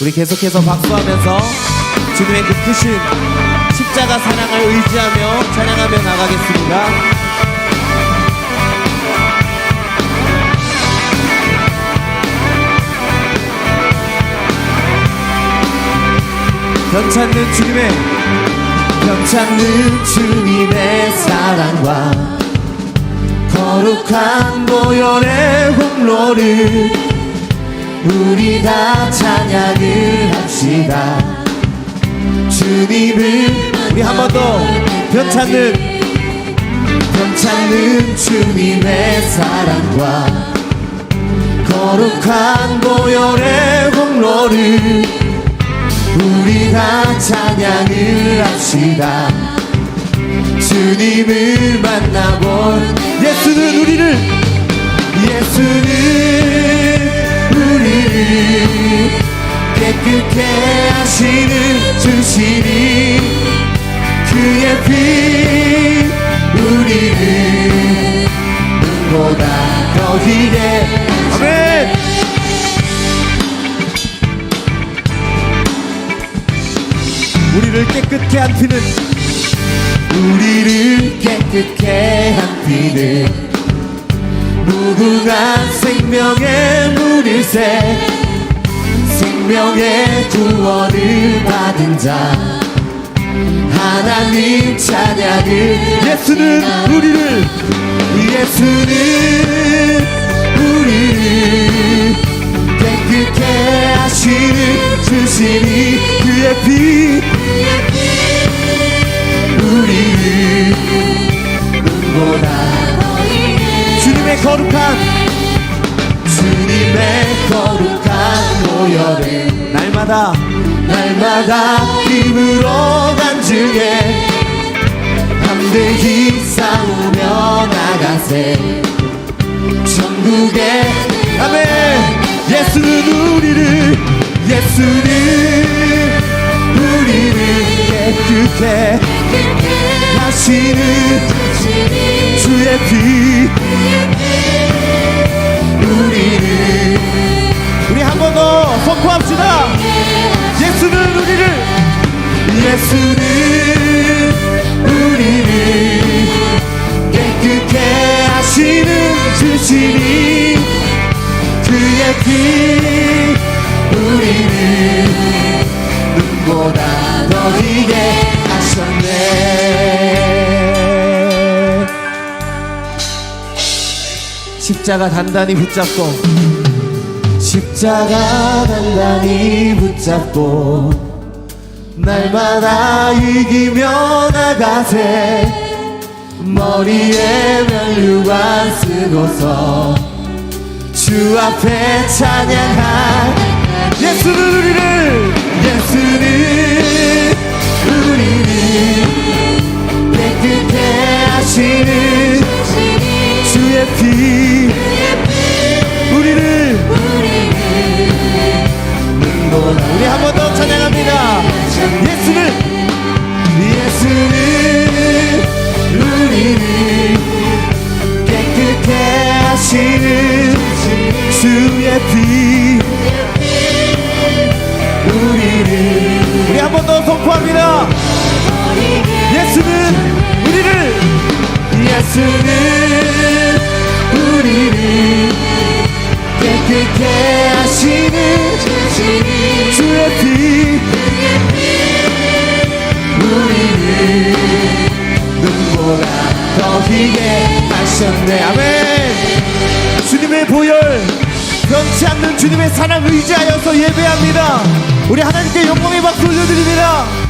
우리 계속해서 박수하면서 주님의 그 크신 십자가 사랑을 의지하며 찬양하며 나가겠습니다. 변찮는 주님의 변찮는 주님의 사랑과 거룩한 보혈의 홍로를 우리 다 찬양을 합시다. 주님을 우리 한 번 더 변찮는 변찮는 주님의 사랑과 거룩한 보혈의 홍로를 우리 다 찬양을 합시다. 주님을 만나본 예수는 우리를 예수는 깨끗게 하시는 주시니 그의 피 우리를 눈보다 더 기대 아멘. 우리를 깨끗게 한 피는 우리를 깨끗게 한 피는 무궁한 생명의 물일새 생명의 구원을 받은 자. 하나님 찬양을 예수는 우리를 예수는 우리를 깨끗게 하시는 주시니 그의 피. 우리를 눈보다. 주님의 거룩한 주님의 거룩한 보혈을 날마다 날마다 힘으로 간증해 함대히 싸우며 나가세. 천국에 아멘. 예수는 우리를 예수는 우리를 깨끗해. 하시는 주의 피 선포합시다. 예수는 우리를 예수는 우리를 깨끗게 하시는 주시니 그의 피 우리를 눈보다 더 이게 하셨네. 십자가 단단히 붙잡고 십자가 단단히 붙잡고 날마다 이기며 나가세 머리에 면류관 쓰고서 주 앞에 찬양할 예수는 우리를 예수는 우리를 깨끗게 하시는 주의 피 예수는 예수는 우리를 깨끗게 하시는 주의 피. 우리를 우리 한 번 더 선포합니다. 예수는 우리를. 예수는 우리를 깨끗게 하시는 주의 피 우리를 눈보라 더 희게 하셨네 아멘 주님의 보혈 변치 않는 주님의 사랑 의지하여서 예배합니다. 우리 하나님께 영광의 박수 올려드립니다